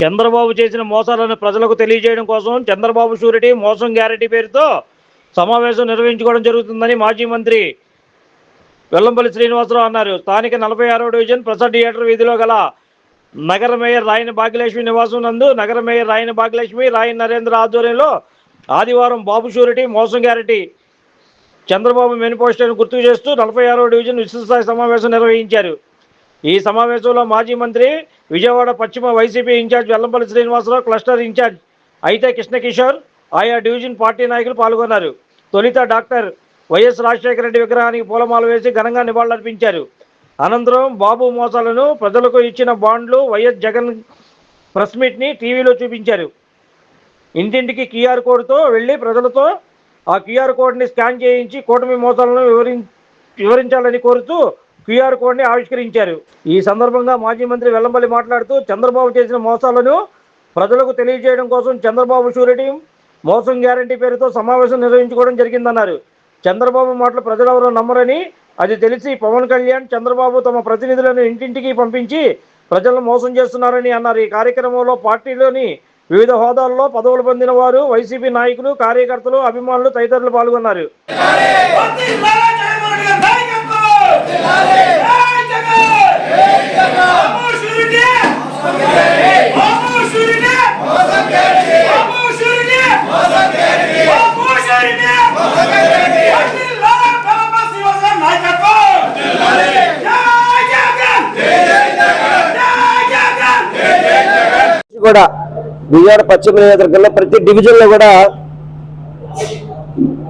చంద్రబాబు చేసిన మోసాలను ప్రజలకు తెలియజేయడం కోసం చంద్రబాబు షూరిటీ మోసం గ్యారెంటీ పేరుతో సమావేశం నిర్వహించుకోవడం జరుగుతుందని మాజీ మంత్రి వెల్లంపల్లి శ్రీనివాసరావు అన్నారు. స్థానిక నలభై ఆరో డివిజన్ ప్రసాద్ థియేటర్ వీధిలో గల నగర మేయర్ రాయన భాగ్యలక్ష్మి నివాసం నందు నగర మేయర్ రాయన భాగ్యలక్ష్మి రాయన నరేంద్ర ఆధ్వర్యంలో ఆదివారం బాబు షూరిటీ మోసం గ్యారెంటీ చంద్రబాబు మేనిఫెస్టోను గుర్తు చేస్తూ నలభై ఆరో డివిజన్ విస్తృతస్థాయి సమావేశం నిర్వహించారు. ఈ సమావేశంలో మాజీ మంత్రి విజయవాడ పశ్చిమ YCP incharge Vellampalli Srinivasarao cluster incharge అయితే కృష్ణకిషోర్ ఆయా డివిజన్ పార్టీ నాయకులు పాల్గొన్నారు. తొలిత డాక్టర్ వైఎస్ రాజశేఖర రెడ్డి విగ్రహానికి పూలమాల వేసి ఘనంగా నివాళులర్పించారు. అనంతరం బాబు మోసాలను ప్రజలకు ఇచ్చిన బాండ్లు వైఎస్ జగన్ ప్రెస్ మీట్ని టీవీలో చూపించారు. ఇంటింటికి క్యూఆర్ కోడ్తో వెళ్ళి ప్రజలతో ఆ క్యూఆర్ కోడ్ని స్కాన్ చేయించి కూటమి మోసాలను వివరించాలని కోరుతూ క్యూఆర్ కోడ్ని ఆవిష్కరించారు. ఈ సందర్భంగా మాజీ మంత్రి వెల్లంపల్లి మాట్లాడుతూ చంద్రబాబు చేసిన మోసాలను ప్రజలకు తెలియజేయడం కోసం చంద్రబాబు షూరిటీ మోసం గ్యారంటీ పేరుతో సమావేశం నిర్వహించుకోవడం జరిగిందన్నారు. చంద్రబాబు మాటలు ప్రజలెవరూ నమ్మరని అది తెలిసి పవన్ కళ్యాణ్ చంద్రబాబు తమ ప్రతినిధులను ఇంటింటికి పంపించి ప్రజలను మోసం చేస్తున్నారని అన్నారు. ఈ కార్యక్రమంలో పార్టీలోని వివిధ హోదాల్లో పదవులు పొందిన వారు వైసీపీ నాయకులు కార్యకర్తలు అభిమానులు తదితరులు పాల్గొన్నారు. కూడా విజయవాడ పశ్చిమ నియోజకవర్గంలో ప్రతి డివిజన్లో కూడా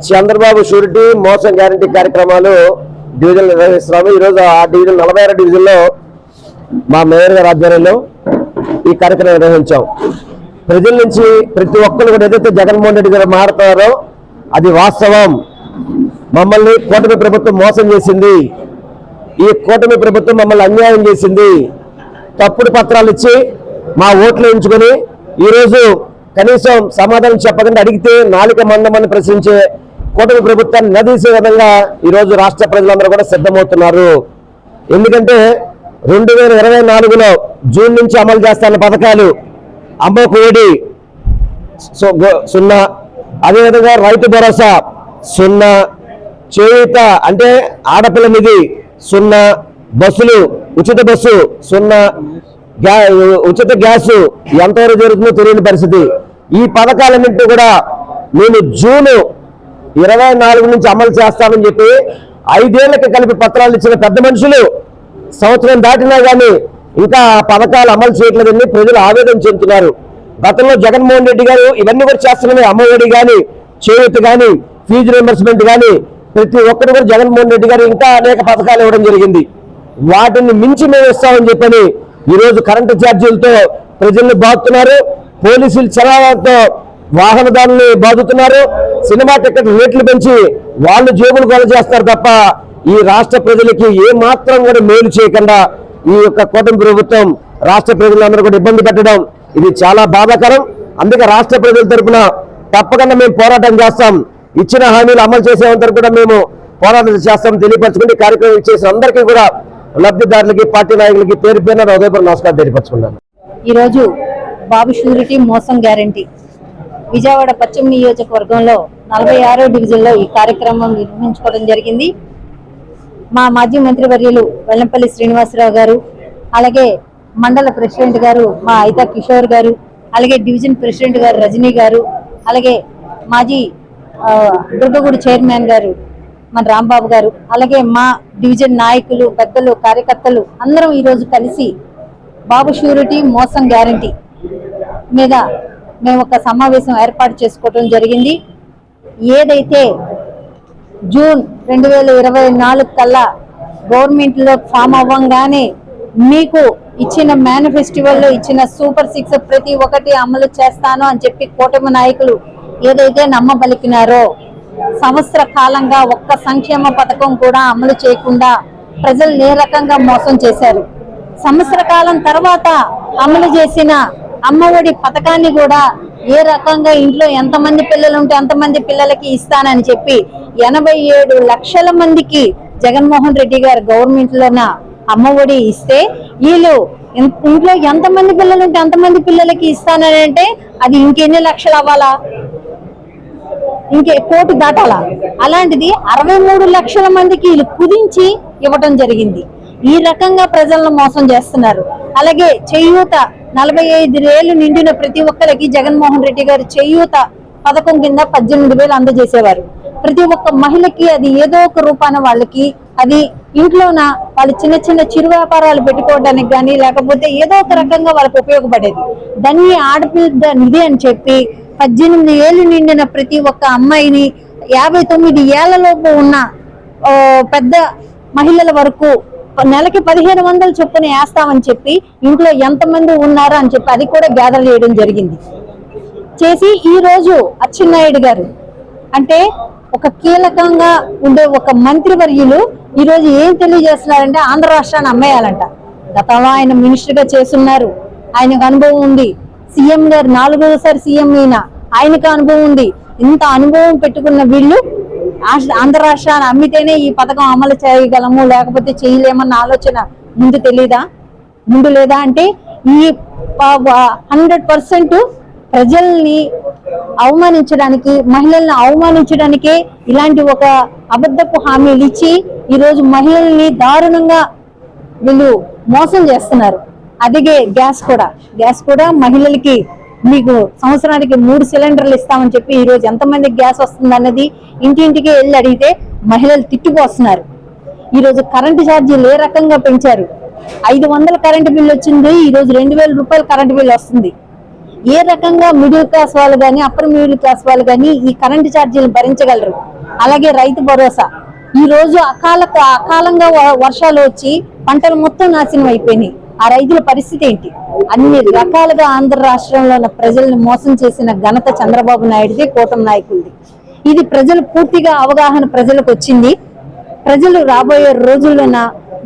చంద్రబాబు షూరిటీ మోసం గ్యారంటీ కార్యక్రమాలు డివిజన్ నిర్వహిస్తున్నాము. ఈరోజు ఆ డివిజన్ నలభై ఆరు డివిజన్లో మా మేయర్ గారి ఆధ్వర్యంలో ఈ కార్యక్రమం నిర్వహించాం. ప్రజల నుంచి ప్రతి ఒక్కరు కూడా ఏదైతే జగన్మోహన్ రెడ్డి గారు మారుతారో అది వాస్తవం. మమ్మల్ని కూటమి ప్రభుత్వం మోసం చేసింది. ఈ కూటమి ప్రభుత్వం మమ్మల్ని అన్యాయం చేసింది. తప్పుడు పత్రాలు ఇచ్చి మా ఓట్లు ఎంచుకొని ఈరోజు కనీసం సమాధానం చెప్పకుండా అడిగితే నాలుక మందమని ప్రశ్నించే కూటమి ప్రభుత్వాన్ని నిలదీసే విధంగా ఈరోజు రాష్ట్ర ప్రజలందరూ కూడా సిద్ధమవుతున్నారు. ఎందుకంటే రెండు వేల ఇరవై నాలుగులో జూన్ నుంచి అమలు చేస్తున్న పథకాలు అమ్మ కోడి సు- సున్నా. అదేవిధంగా రైతు భరోసా సున్నా. చేయూత అంటే ఆడపిల్ల నిధి సున్నా. బస్సులు ఉచిత బస్సు సున్నా. ఉచిత గ్యాసు ఎంతవరకు జరుగుతుందో తెలియని పరిస్థితి. ఈ పథకాలన్నింటినీ కూడా నేను జూను ఇరవై నాలుగు నుంచి అమలు చేస్తామని చెప్పి ఐదేళ్ళకి కలిపి పత్రాలు ఇచ్చిన పెద్ద మనుషులు సంవత్సరం దాటినా కానీ ఇంకా ఆ పథకాలు అమలు చేయట్లేదని ప్రజలు ఆవేదన చెందుతున్నారు. గతంలో జగన్మోహన్ రెడ్డి గారు ఇవన్నీ కూడా చేస్తున్నవి అమ్మఒడి కానీ చేయూత కానీ ఫీజు రియంబర్స్మెంట్ కానీ ప్రతి ఒక్కరు కూడా జగన్మోహన్ రెడ్డి గారు ఇంకా అనేక పథకాలు ఇవ్వడం జరిగింది. వాటిని మించి మేము ఇస్తామని చెప్పని ఈరోజు కరెంటు ఛార్జీలతో ప్రజల్ని బాగుతున్నారు పోలీసులు చలాలతో వాహనదారుల్ని బాధుతున్నారు సినిమా టికెట్ రేట్లు పెంచి వాళ్ళు జేబులు కొల చేస్తారు తప్ప ఈ రాష్ట్ర ప్రజలకి ఏ మాత్రం కూడా మేలు చేయకుండా ఈ యొక్క కూటమి ప్రభుత్వం రాష్ట్ర ప్రజలందరూ కూడా ఇబ్బంది పెట్టడం ఇది చాలా బాధాకరం. అందుకే రాష్ట్ర ప్రజల తరఫున తప్పకుండా మేము పోరాటం చేస్తాం. ఇచ్చిన హామీలు అమలు చేసేంత కూడా మేము పోరాటం చేస్తాం. తెలియపరచుకుంటే కార్యక్రమం చేసిన అందరికీ కూడా లబ్ధిదారులకి పార్టీ నాయకులకి పేరు పేరున హృదయపూర్వక నమస్కారం తెలియపరచుకున్నాను ఈరోజు బాబు షూరిటీ మోసం గ్యారంటీ. విజయవాడ పశ్చిమ నియోజకవర్గంలో నలభై ఆరో డివిజన్లో ఈ కార్యక్రమం నిర్వహించుకోవడం జరిగింది. మా మాజీ మంత్రి వర్యులు వెల్లంపల్లి శ్రీనివాసరావు గారు అలాగే మండల ప్రెసిడెంట్ గారు మా అయితా కిషోర్ గారు అలాగే డివిజన్ ప్రెసిడెంట్ గారు రజనీ గారు అలాగే మాజీ దుర్గగూడి చైర్మన్ గారు మన రాంబాబు గారు అలాగే మా డివిజన్ నాయకులు పెద్దలు కార్యకర్తలు అందరం ఈరోజు కలిసి బాబు షూరిటీ మోసం గ్యారంటీ మీద మేము ఒక సమావేశం ఏర్పాటు చేసుకోవడం జరిగింది. ఏదైతే జూన్ రెండు వేల ఇరవై నాలుగు కల్లా గవర్నమెంట్లో ఫామ్ అవ్వంగానే మీకు ఇచ్చిన మేనిఫెస్టివల్లో ఇచ్చిన సూపర్ సిక్స్ ప్రతి ఒక్కటి అమలు చేస్తాను అని చెప్పి కూటమి నాయకులు ఏదైతే నమ్మబలికినారో సంవత్సర కాలంగా ఒక్క సంక్షేమ పథకం కూడా అమలు చేయకుండా ప్రజలు ఏ రకంగా మోసం చేశారు? సంవత్సర కాలం తర్వాత అమలు చేసిన అమ్మఒడి పథకాన్ని కూడా ఏ రకంగా ఇంట్లో ఎంతమంది పిల్లలు ఉంటే అంతమంది పిల్లలకి ఇస్తానని చెప్పి ఎనభై ఏడు లక్షల మందికి జగన్మోహన్ రెడ్డి గారు గవర్నమెంట్లోన అమ్మఒడి ఇస్తే వీళ్ళు ఇంట్లో ఎంతమంది పిల్లలు ఉంటే అంతమంది పిల్లలకి ఇస్తానని అంటే అది ఇంకెన్ని లక్షలు అవ్వాలా? ఇంకే కోటి దాటాలా. అలాంటిది అరవై మూడు లక్షల మందికి వీళ్ళు కుదించి ఇవ్వటం జరిగింది. ఈ రకంగా ప్రజలను మోసం చేస్తున్నారు. అలాగే చేయూత నలభై ఐదు ఏళ్ళు నిండిన ప్రతి ఒక్కరికి జగన్మోహన్ రెడ్డి గారు చేయూత పథకం కింద పద్దెనిమిది వేలు అందజేసేవారు. ప్రతి ఒక్క మహిళకి అది ఏదో ఒక రూపాన వాళ్ళకి అది ఇంట్లోన వాళ్ళు చిన్న చిన్న చిరు వ్యాపారాలు పెట్టుకోవడానికి కానీ లేకపోతే ఏదో ఒక రకంగా వాళ్ళకి ఉపయోగపడేది. దాన్ని ఆడపిల్ల నిధి అని చెప్పి పద్దెనిమిది ఏళ్ళు నిండిన ప్రతి ఒక్క అమ్మాయిని యాభై తొమ్మిది ఏళ్ళలోపు ఉన్న పెద్ద మహిళల వరకు నెలకి పదిహేను వందలు చొప్పున వేస్తామని చెప్పి ఇంట్లో ఎంతమంది ఉన్నారో అని చెప్పి అది కూడా గ్యాదర్ చేయడం జరిగింది. చేసి ఈ రోజు అచ్చెన్నాయుడు గారు అంటే ఒక కీలకంగా ఉండే ఒక మంత్రివర్యులు ఈరోజు ఏం తెలియజేస్తున్నారంటే ఆంధ్ర రాష్ట్రాన్ని అమ్మేయాలంట. గతంలో ఆయన మినిస్టర్గా చేస్తున్నారు. ఆయనకు అనుభవం ఉంది. సీఎం గారు నాలుగోసారి సీఎం ఈయన ఆయనకు అనుభవం ఉంది. ఇంత అనుభవం పెట్టుకున్న వీళ్ళు ఆంధ్రరాష్ట్రాన్ని ఆంధ్ర రాష్ట్రాన్ని అమ్మితేనే ఈ పథకం అమలు చేయగలము లేకపోతే చేయలేమన్న ఆలోచన ముందు తెలీదా? ముందు లేదా అంటే ఈ హండ్రెడ్ పర్సెంట్ ప్రజల్ని అవమానించడానికి మహిళల్ని అవమానించడానికే ఇలాంటి ఒక అబద్ధపు హామీలు ఇచ్చి ఈరోజు మహిళల్ని దారుణంగా వీళ్ళు మోసం చేస్తున్నారు. అదిగే గ్యాస్ కూడా. గ్యాస్ కూడా మహిళలకి మీకు సంవత్సరానికి మూడు సిలిండర్లు ఇస్తామని చెప్పి ఈ రోజు ఎంతమందికి గ్యాస్ వస్తుంది అన్నది ఇంటింటికి వెళ్ళి అడిగితే మహిళలు తిట్టుకొస్తున్నారు. ఈ రోజు కరెంటు ఛార్జీలు ఏ రకంగా పెంచారు? ఐదు వందల కరెంటు బిల్లు వచ్చింది ఈ రోజు రెండు వేల రూపాయలు కరెంటు బిల్లు వస్తుంది. ఏ రకంగా మిడిల్ క్లాస్ వాళ్ళు కానీ అప్పర్ మిడిల్ క్లాస్ వాళ్ళు కానీ ఈ కరెంటు ఛార్జీలు భరించగలరు? అలాగే రైతు భరోసా. ఈ రోజు అకాల అకాలంగా వ- వర్షాలు వచ్చి పంటలు మొత్తం నాశనం అయిపోయినాయి. ఆ రైతుల పరిస్థితి ఏంటి? అన్ని రకాలుగా ఆంధ్ర రాష్ట్రంలో ఉన్న ప్రజల్ని మోసం చేసిన ఘనత చంద్రబాబు నాయుడిది కూటమి నాయకులది. ఇది ప్రజలు పూర్తిగా అవగాహన ప్రజలకు వచ్చింది. ప్రజలు రాబోయే రోజుల్లోన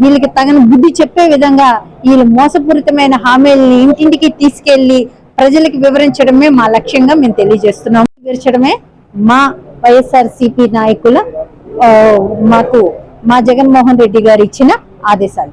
వీళ్ళకి తగిన బుద్ధి చెప్పే విధంగా వీళ్ళు మోసపూరితమైన హామీలని ఇంటింటికి తీసుకెళ్ళి ప్రజలకు వివరించడమే మా లక్ష్యంగా మేము తెలియజేస్తున్నాం. వివరించడమే మా వైఎస్ఆర్ సిపి నాయకుల మాకు మా జగన్మోహన్ రెడ్డి గారు ఇచ్చిన ఆదేశాలు.